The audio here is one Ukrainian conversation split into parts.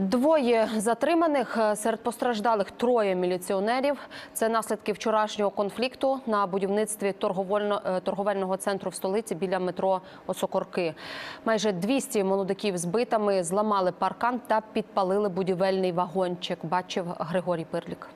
Двоє затриманих е, серед постраждалих троє міліціонерів. Це наслідки вчорашнього конфлікту на будівництві е, торговельного центру в столиці біля метро Осокорки. Майже 200 молодиків з битами зламали паркан та підпалили будівельний вагончик. Бачив Григорій Пирлік.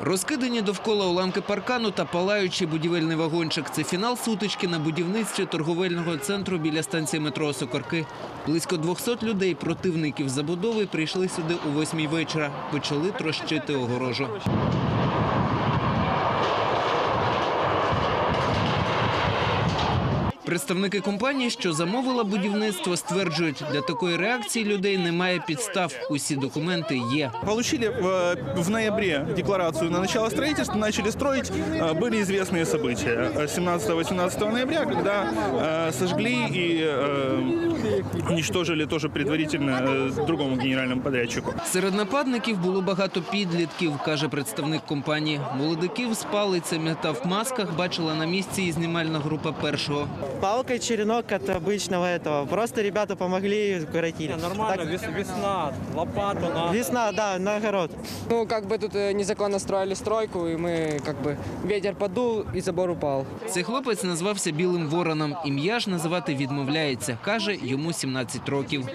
Розкидані довкола уламки паркану та палаючий будівельний вагончик. Це фінал сутички на будівництві торговельного центру біля станції метро Сокорки. Близько 200 людей, противників забудови, прийшли сюди о восьмій вечора. Почали трощити огорожу. Представники компанії, що замовила будівництво, стверджують, для такої реакції людей немає підстав. Усі документи є. Получили в, в ноябре декларацию на начало строительства, начали строить. Э, Были известные события 17-18 ноября, когда э, сожгли и э, уничтожили тоже предварительно э, другому генеральному подрядчику. Серед нападників було багато підлітків, каже представник компанії. Молодиків з палицями та в масках бачила на місці і знімальна група першого. Палка, черенок от обычного этого. Просто ребята помогли, укоротили. Нормально, Так, вес- весна, лопату на... Весна, да, на огород. Ну, как бы тут э, незаконно строили стройку, и мы, как бы, ветер подул, и забор упал. Цей хлопець назвався Білим Вороном. Ім'я ж називати відмовляється. Каже, йому 17 років.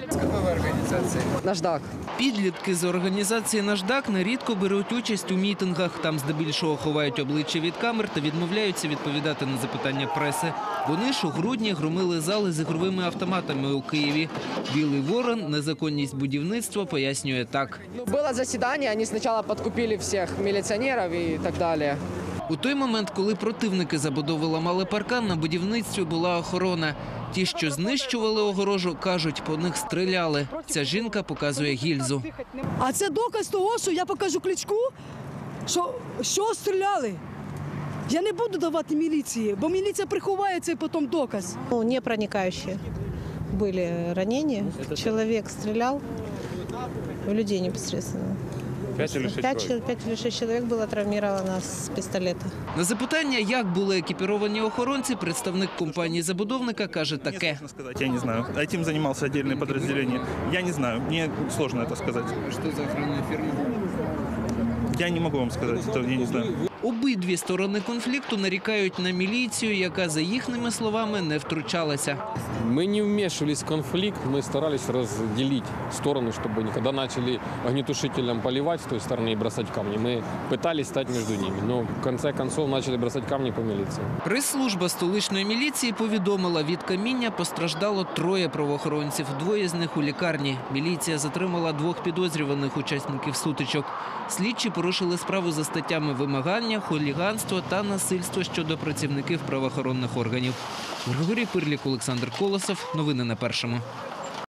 Наждак. Підлітки з організації «Наждак» нерідко беруть участь у мітингах. Там здебільшого ховають обличчя від камер та відмовляються відповідати на запитання преси. Вони ж у грудні громили зали з ігровими автоматами у Києві. Білий Ворон незаконність будівництва пояснює так. Ну, было заседание, они сначала подкупили всех милиционеров и так далее. У той момент, коли противники забудови ламали паркан, на будівництві була охорона. Ті, що знищували огорожу, кажуть, по них стріляли. Ця жінка показує гільзу. А це доказ того, що я покажу кличку, що, що стріляли. Я не буду давати міліції, бо міліція приховає цей потім доказ. Ну, не проникающие были ранения. Человек стрелял в людей непосредственно. Пять или шесть человек? Пять или шесть человек было травмировано с пистолета. На запитання, як були екіпіровані охоронці, представник компанії забудовника каже таке. Честно сказать, я не знаю. Этим занимался отдельное подразделение. Я не знаю, мне сложно это сказать. Що за охоронна фірма? Я не могу вам сказать, это я не знаю. Обидві сторони конфлікту нарікають на міліцію, яка, за їхніми словами, не втручалася. Мы не вмешивались в конфликт, мы старались разделить стороны, чтобы никогда начали огнетушителем поливать с той стороны и бросать камни. Мы пытались стать между ними, но в конце концов начали бросать камни по милиции. Прес-служба столичної міліції повідомила, від каміння постраждало троє правоохоронців, двоє з них у лікарні. Міліція затримала двох підозрюваних учасників сутичок. Слідчі порушили справу за статтями вимагання, хуліганство та насильство щодо працівників правоохоронних органів. Григорій Пирлік, Олександр Колосов. Новини на першому.